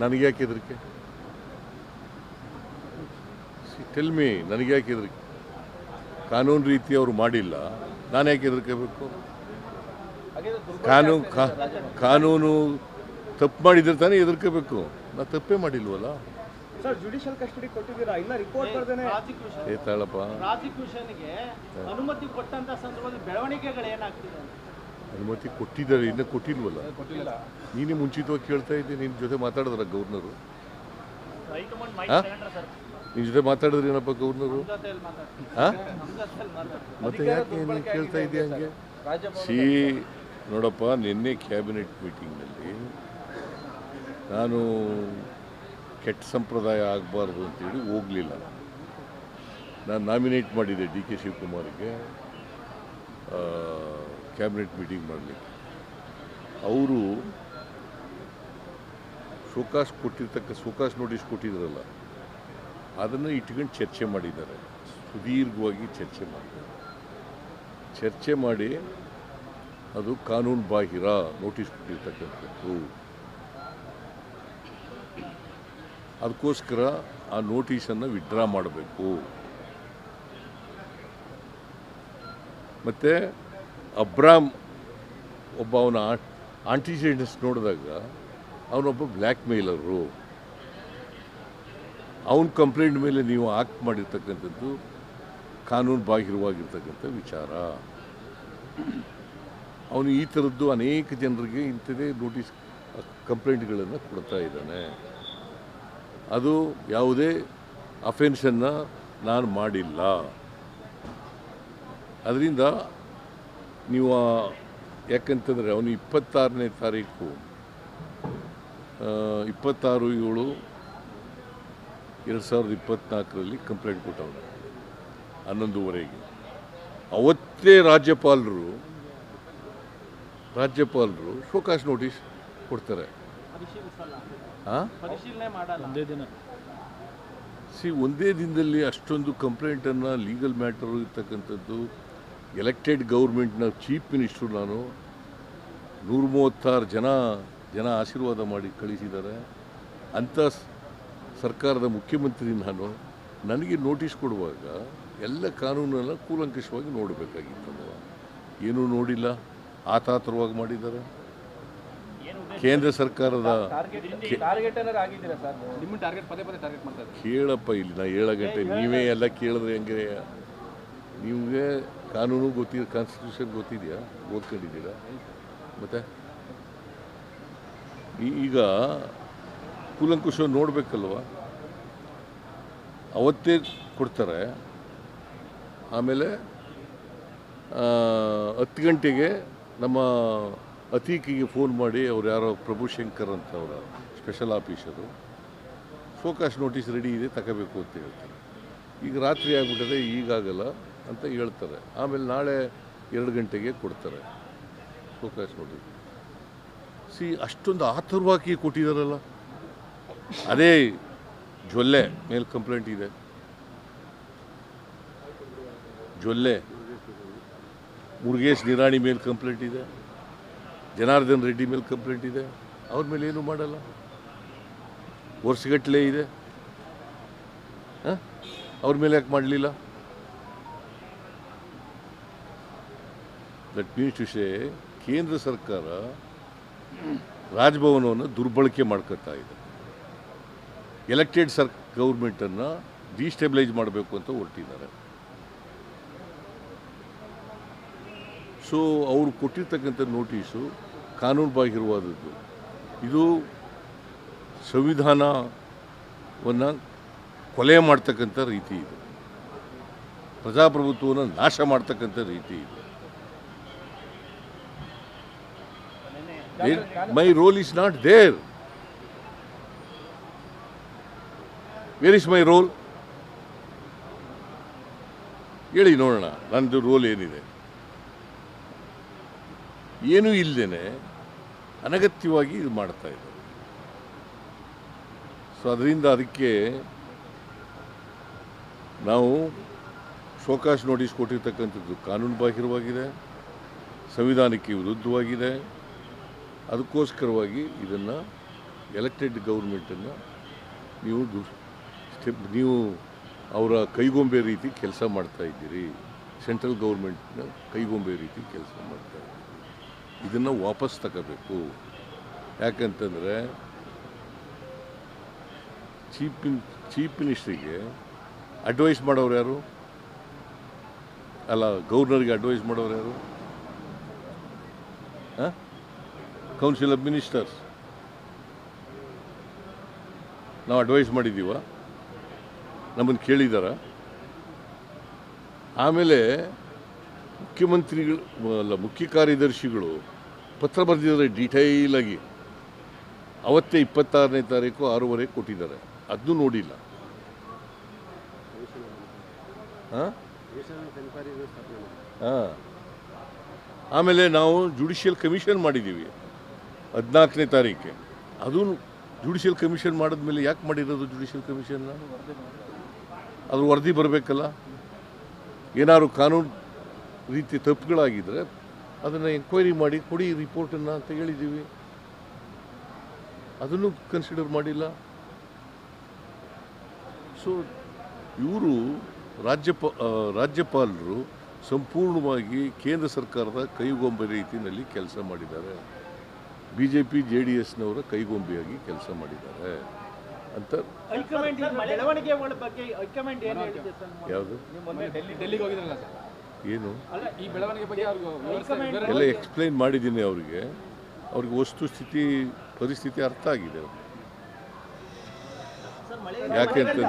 ನನಗೆ ಯಾಕೆ ಹೆದರಿಕೆ? ಟೆಲ್ ಮಿ ನನಗೆ ಯಾಕೆ ಹೆದರಿಕೆ? ಕಾನೂನು ರೀತಿ ಅವರು ಮಾಡಿಲ್ಲ ನಾನು ಯಾಕೆ ಹೆದರ್ಕೋಬೇಕು? ಕಾನೂನು ಕಾನೂನು ತಪ್ಪು ಮಾಡಿದ್ರೆ ತಾನೇ ಹೆದರ್ಕೋಬೇಕು? ನಾ ತಪ್ಪೇ ಮಾಡಿಲ್ವಲ್ಲ? ಸರ್ ಜುಡಿಷಿಯಲ್ ಕಸ್ಟಡಿ ಕೊಟ್ಟಿದ್ದೀರಾ? ಇಲ್ಲ ರಿಪೋರ್ಟ್ ಬರ್ದೇನೆ. ಪ್ರಾಸಿಕ್ಯೂಷನ್ ಏ ತಾಳಪ್ಪ. ಪ್ರಾಸಿಕ್ಯೂಷನ್ಗೆ ಅನುಮತಿ ಕೊಟ್ಟಂತ ಸಂದರ್ಭದಲ್ಲಿ ಬೆಳವಣಿಗೆಗಳು ಏನಾಗ್ತಿದೆ ಅನುಮತಿ ಕೊಟ್ಟಿದ್ದಾರೆ, ಇನ್ನೂ ಕೊಟ್ಟಿಲ್ವಲ್ಲ? ನೀನೇ ಮುಂಚಿತವಾಗಿ ಕೇಳ್ತಾ ಇದ್ದೆ ನಿನ್ನ ಜೊತೆ ಮಾತಾಡಿದ್ರ ಗವರ್ನರು ಹಾಂ? ನಿನ್ನ ಜೊತೆ ಮಾತಾಡಿದ್ರೆ ಏನಪ್ಪ ಗವರ್ನರು ಹಾಂ ಮತ್ತೆ ಯಾಕೆ ನೀನು ಕೇಳ್ತಾ ಇದೆಯಾ ಹಂಗೆ? ಸಿ ನೋಡಪ್ಪ, ನಿನ್ನೆ ಕ್ಯಾಬಿನೆಟ್ ಮೀಟಿಂಗ್ನಲ್ಲಿ ನಾನು ಕೆಟ್ಟ ಸಂಪ್ರದಾಯ ಆಗಬಾರ್ದು ಅಂತೇಳಿ ಹೋಗಲಿಲ್ಲ ನಾನು. ನಾಮಿನೇಟ್ ಮಾಡಿದೆ ಡಿ ಕೆ ಶಿವಕುಮಾರ್ಗೆ. ಕ್ಯಾಬಿನೆಟ್ ಮೀಟಿಂಗ್ ಮಾಡಲಿಕ್ಕೆ. ಅವರು ಶೋಕಾಸ್ ಕೊಟ್ಟಿರ್ತಕ್ಕ, ಶೋಕಾಸ್ ನೋಟಿಸ್ ಕೊಟ್ಟಿದ್ರಲ್ಲ, ಅದನ್ನು ಇಟ್ಕೊಂಡು ಚರ್ಚೆ ಮಾಡಿದ್ದಾರೆ. ಸುದೀರ್ಘವಾಗಿ ಚರ್ಚೆ ಮಾಡಿದ್ದಾರೆ ಚರ್ಚೆ ಮಾಡಿ ಅದು ಕಾನೂನು ಬಾಹಿರ ನೋಟಿಸ್ ಕೊಟ್ಟಿರ್ತಕ್ಕಂಥದ್ದು. ಅದಕ್ಕೋಸ್ಕರ ಆ ನೋಟಿಸನ್ನು ವಿಡ್ರಾ ಮಾಡಬೇಕು. ಮತ್ತು ಅಬ್ರಾಮ್ ಒಬ್ಬ ಅವನ ಆಂಟಿಸಿಡೆಂಟ್ಸ್ ನೋಡಿದಾಗ ಅವನೊಬ್ಬ ಬ್ಲ್ಯಾಕ್ ಮೇಲರು. ಅವನ ಕಂಪ್ಲೇಂಟ್ ಮೇಲೆ ನೀವು ಆಕ್ಟ್ ಮಾಡಿರ್ತಕ್ಕಂಥದ್ದು ಕಾನೂನು ಬಾಹಿರವಾಗಿರ್ತಕ್ಕಂಥ ವಿಚಾರ. ಅವನು ಈ ಥರದ್ದು ಅನೇಕ ಜನರಿಗೆ ಇಂಥದೇ ನೋಟಿಸ್ ಕಂಪ್ಲೇಂಟ್ಗಳನ್ನು ಕೊಡ್ತಾ ಇದ್ದಾನೆ. ಅದು ಯಾವುದೇ ಅಫೆನ್ಸನ್ನು ನಾನು ಮಾಡಿಲ್ಲ. ಅದರಿಂದ ನೀವು ಯಾಕಂತಂದರೆ ಅವನು ಇಪ್ಪತ್ತಾರನೇ ತಾರೀಕು ಇಪ್ಪತ್ತಾರು ಏಳು ಎರಡು ಸಾವಿರದ ಇಪ್ಪತ್ತ್ನಾಲ್ಕರಲ್ಲಿ ಕಂಪ್ಲೇಂಟ್ ಕೊಟ್ಟವನು ಹನ್ನೊಂದುವರೆಗೆ. ಅವತ್ತೇ ರಾಜ್ಯಪಾಲರು ರಾಜ್ಯಪಾಲರು ಶೋಕಾಸ್ ನೋಟಿಸ್ ಕೊಡ್ತಾರೆ. ಪರಿಶೀಲಿಸಲ್ಲ ಹಾಂ ಪರಿಶೀಲನೆ ಮಾಡಲ್ಲ. ಸಿ ಒಂದೇ ದಿನದಲ್ಲಿ ಅಷ್ಟೊಂದು ಕಂಪ್ಲೇಂಟನ್ನು ಲೀಗಲ್ ಮ್ಯಾಟರ್ ಇರ್ತಕ್ಕಂಥದ್ದು ಎಲೆಕ್ಟೆಡ್ ಗೌರ್ಮೆಂಟ್ನ ಚೀಫ್ ಮಿನಿಸ್ಟ್ರು ನಾನು ನೂರ ಮೂವತ್ತಾರು ಜನ ಜನ ಆಶೀರ್ವಾದ ಮಾಡಿ ಕಳಿಸಿದ್ದಾರೆ. ಅಂಥ ಸರ್ಕಾರದ ಮುಖ್ಯಮಂತ್ರಿ ನಾನು ನನಗೆ ನೋಟಿಸ್ ಕೊಡುವಾಗ ಎಲ್ಲ ಕಾನೂನನ್ನು ಕೂಲಂಕಷವಾಗಿ ನೋಡಬೇಕಾಗಿತ್ತು ಏನೂ ನೋಡಿಲ್ಲ ಆತಾತರವಾಗಿ ಮಾಡಿದ್ದಾರೆ. ಕೇಂದ್ರ ಸರ್ಕಾರದ ಟಾರ್ಗೆಟ್ ಟಾರ್ಗೆಟ್ ಏನಾರು ಆಗಿದ್ದೀರಾ ಸರ್? ನಿಮ್ಮನ್ನ ಟಾರ್ಗೆಟ್ ಪದೇ ಪದೇ ಟಾರ್ಗೆಟ್ ಮಾಡ್ತಾ ಕೇಳಪ್ಪ ಇಲ್ಲಿ ನಾ ಏಳು ಗಂಟೆ ನೀವೇ ಎಲ್ಲ ಕೇಳಿದ್ರೆ ಹೆಂಗೆ? ನಿಮಗೆ ಕಾನೂನು ಗೊತ್ತಿದೆ ಕಾನ್ಸ್ಟಿಟ್ಯೂಷನ್ ಗೊತ್ತಿದೆಯಾ? ಓದ್ಕೊಂಡಿದ್ದೀರಾ? ಮತ್ತೆ? ಈಗ ಕೂಲಂಕುಷ ನೋಡಬೇಕಲ್ವ? ಅವತ್ತೇ ಕೊಡ್ತಾರೆ. ಆಮೇಲೆ ಹತ್ತು ಗಂಟೆಗೆ ನಮ್ಮ ಅತೀಕಿಗೆ ಫೋನ್ ಮಾಡಿ ಅವ್ರು ಯಾರೋ ಪ್ರಭುಶಂಕರ್ ಅಂತ ಅವರ special officer focus notice ready ಇದೆ, ತಗೋಬೇಕು ಅಂತ ಹೇಳ್ತಾರೆ. ಈಗ ರಾತ್ರಿ ಆಗಿಬಿಟ್ಟರೆ ಈಗಾಗಲ್ಲ ಅಂತ ಹೇಳ್ತಾರೆ. ಆಮೇಲೆ ನಾಳೆ ಎರಡು ಗಂಟೆಗೆ ಕೊಡ್ತಾರೆ. ಫೋಕಸ್ ನೋಡಿ ಸಿ, ಅಷ್ಟೊಂದು ಆತುರವಾಗಿ ಕೊಟ್ಟಿದ್ದಾರಲ್ಲ. ಅದೇ ಜೊಲ್ಲೆ, ಮೇಲೆ ಕಂಪ್ಲೇಂಟ್ ಇದೆ. ಜೊಲ್ಲೆ. ಮುರುಗೇಶ್ ನಿರಾಣಿ ಮೇಲೆ ಕಂಪ್ಲೇಂಟ್ ಇದೆ. ಜನಾರ್ದನ್ ರೆಡ್ಡಿ ಮೇಲೆ ಕಂಪ್ಲೇಂಟ್ ಇದೆ. ಅವ್ರ ಮೇಲೆ ಏನು ಮಾಡಲ್ಲ. ವರ್ಷಗಟ್ಟಲೆ ಇದೆ. ಅವ್ರ ಮೇಲೆ ಯಾಕೆ ಮಾಡಲಿಲ್ಲ? ದಟ್ ಮೀನ್ಸ್ ಟು ಸೇ ಕೇಂದ್ರ ಸರ್ಕಾರ ರಾಜಭವನವನ್ನು ದುರ್ಬಳಕೆ ಮಾಡ್ಕೊತಾ ಇದೆ. ಎಲೆಕ್ಟೆಡ್ ಸರ್ ಗೌರ್ಮೆಂಟನ್ನು ಡಿಸ್ಟೆಬಿಲೈಸ್ ಮಾಡಬೇಕು ಅಂತ ಹೊರಟಿದ್ದಾರೆ. ಸೊ ಅವರು ಕೊಟ್ಟಿರ್ತಕ್ಕಂಥ ನೋಟಿಸು ಕಾನೂನು ಬಾಹಿರವಾದದ್ದು ಇದು ಸಂವಿಧಾನವನ್ನು ಕೊಲೆ ಮಾಡ್ತಕ್ಕಂಥ ರೀತಿ ಇದೆ. ಪ್ರಜಾಪ್ರಭುತ್ವವನ್ನು ನಾಶ ಮಾಡ್ತಕ್ಕಂಥ ರೀತಿ ಇದೆ. My role is not there where is my role ಹೇಳಿ ನೋಡೋಣ ನನ್ನದು ರೋಲ್ ಏನಿದೆ? ಏನೂ ಇಲ್ಲದೇನೆ ಅನಗತ್ಯವಾಗಿ ಇದು ಮಾಡ್ತಾ ಇದ್ದಾರೆ. ಸೊ ಅದರಿಂದ ಅದಕ್ಕೆ ನಾವು ಶೋಕಾಶ್ ನೋಟಿಸ್ ಕೊಟ್ಟಿರ್ತಕ್ಕಂಥದ್ದು ಕಾನೂನು ಬಾಹಿರವಾಗಿದೆ, ಸಂವಿಧಾನಕ್ಕೆ ವಿರುದ್ಧವಾಗಿದೆ. ಅದಕ್ಕೋಸ್ಕರವಾಗಿ ಇದನ್ನು ಎಲೆಕ್ಟೆಡ್ ಗೌರ್ಮೆಂಟನ್ನು ನೀವು ಸ್ಟೆಪ್, ನೀವು ಅವರ ಕೈಗೊಂಬೆ ರೀತಿ ಕೆಲಸ ಮಾಡ್ತಾ ಇದ್ದೀರಿ. ಸೆಂಟ್ರಲ್ ಗೌರ್ಮೆಂಟ್ನ ಕೈಗೊಂಬೆ ರೀತಿ ಕೆಲಸ ಮಾಡ್ತಾ ಇದ್ದೀರಿ. ಇದನ್ನು ವಾಪಸ್ ತಗೋಬೇಕು. ಯಾಕಂತಂದರೆ ಚೀಫ್ ಮಿನ್, ಚೀಫ್ ಮಿನಿಸ್ಟ್ರಿಗೆ ಅಡ್ವೈಸ್ ಮಾಡೋರು ಯಾರು? ಅಲ್ಲ ಗೌರ್ನರ್ಗೆ ಅಡ್ವೈಸ್ ಮಾಡೋರು ಯಾರು? Council of ministers. ನಾವು ಅಡ್ವೈಸ್ ಮಾಡಿದ್ದೀವ ನಮ್ಮನ್ನು ಕೇಳಿದಾರ. ಆಮೇಲೆ ಮುಖ್ಯಮಂತ್ರಿಗಳು, ಅಲ್ಲ ಮುಖ್ಯ ಕಾರ್ಯದರ್ಶಿಗಳು ಪತ್ರ ಬರೆದಿದ್ದಾರೆ ಡೀಟೈಲಾಗಿ ಅವತ್ತೇ ಇಪ್ಪತ್ತಾರನೇ ತಾರೀಕು ಆರೂವರೆ ಕೊಟ್ಟಿದ್ದಾರೆ. ಅದನ್ನು ನೋಡಿಲ್ಲ. ಹಾಂ? ಹಾಂ. ಆಮೇಲೆ ನಾವು ಜುಡಿಷಿಯಲ್ ಕಮಿಷನ್ ಮಾಡಿದ್ದೀವಿ ಹದಿನಾಲ್ಕನೇ ತಾರೀಕೆ ಅದು ಜುಡಿಷಿಯಲ್ ಕಮಿಷನ್ ಮಾಡಿದ್ಮೇಲೆ ಯಾಕೆ ಮಾಡಿರೋದು ಜುಡಿಷಿಯಲ್ ಕಮಿಷನ್ನ ಅದ್ರ ವರದಿ ಬರಬೇಕಲ್ಲ. ಏನಾದ್ರು ಕಾನೂನು ರೀತಿ ತಪ್ಪುಗಳಾಗಿದ್ದರೆ ಅದನ್ನು ಎಂಕ್ವೈರಿ ಮಾಡಿ, ಕೊಡಿ ರಿಪೋರ್ಟನ್ನು ಅಂತ ಹೇಳಿದ್ದೀವಿ. ಅದನ್ನು ಕನ್ಸಿಡರ್ ಮಾಡಿಲ್ಲ. ಸೊ ಇವರು ರಾಜ್ಯಪ ರಾಜ್ಯಪಾಲರು ಸಂಪೂರ್ಣವಾಗಿ ಕೇಂದ್ರ ಸರ್ಕಾರದ ಕೈಗೊಂಬೆ ರೀತಿಯಲ್ಲಿ ಕೆಲಸ ಮಾಡಿದ್ದಾರೆ. B J P J D ಎಸ್ನವರ ಕೈಗೊಂಬೆಯಾಗಿ ಕೆಲಸ ಮಾಡಿದ್ದಾರೆ ಅಂತ. ಹೈಕಮಾಂಡ್ ಈ ಬೆಳವಣಿಗೆಗಳ ಬಗ್ಗೆ ಹೈಕಮಾಂಡ್ ಏನು ಹೇಳಿದೆ ಸರ್ ಯಾವುದು? ಮೊನ್ನೆ ಡೆಲ್ಲಿ ಡೆಲ್ಲಿಗೆ ಹೋಗಿದ್ರಲ್ಲ ಸರ್. ಏನು? ಅಲ್ಲ ಈ ಬೆಳವಣಿಗೆ ಬಗ್ಗೆ ಅವ್ರಿಗೆ ವಿವರಿಸ್ತಾ- ಹೈಕಮಾಂಡ್ ವಿವರ- ಎಲ್ಲ ಎಕ್ಸ್ಪ್ಲೈನ್ ಮಾಡಿದ್ದೀನಿ ಅವರಿಗೆ. ಅವ್ರಿಗೆ ವಸ್ತುಸ್ಥಿತಿ ಪರಿಸ್ಥಿತಿ ಅರ್ಥ ಆಗಿದೆ ಅವ್ರಿಗೆ. ಸರ್ ಮಳೆ ಯಾಕೆ ಅಂತಂದ್ರೆ